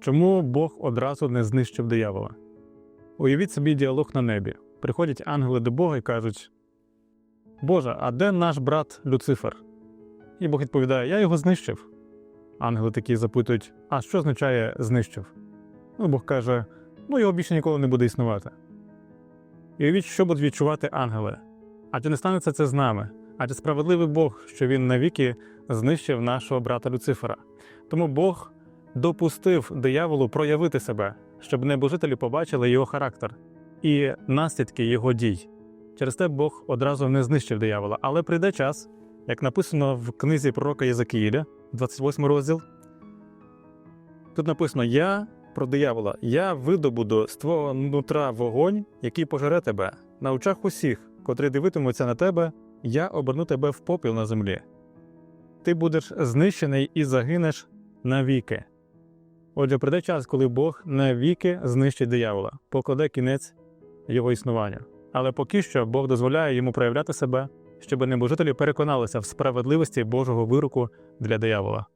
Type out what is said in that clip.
Чому Бог одразу не знищив диявола? Уявіть собі діалог на небі. Приходять ангели до Бога і кажуть: Боже, а де наш брат Люцифер? І Бог відповідає: Я його знищив. Ангели такі запитують: А що означає знищив? Ну, Бог каже: Ну, його більше ніколи не буде існувати. І уявіть, що будуть відчувати ангели. А чи не станеться це з нами? Адже справедливий Бог, що він навіки знищив нашого брата Люцифера. Тому Бог допустив дияволу проявити себе, щоб небожителі побачили його характер і наслідки його дій. Через те Бог одразу не знищив диявола, але прийде час, як написано в книзі пророка Єзекіїля, 28 розділ. Тут написано: Я про диявола, я видобуду з твого нутра вогонь, який пожере тебе. На очах усіх, котрі дивитимуться на тебе, я оберну тебе в попіл на землі. Ти будеш знищений і загинеш навіки. Отже, прийде час, коли Бог навіки знищить диявола, покладе кінець його існування. Але поки що Бог дозволяє йому проявляти себе, щоб небожителі переконалися в справедливості Божого вироку для диявола.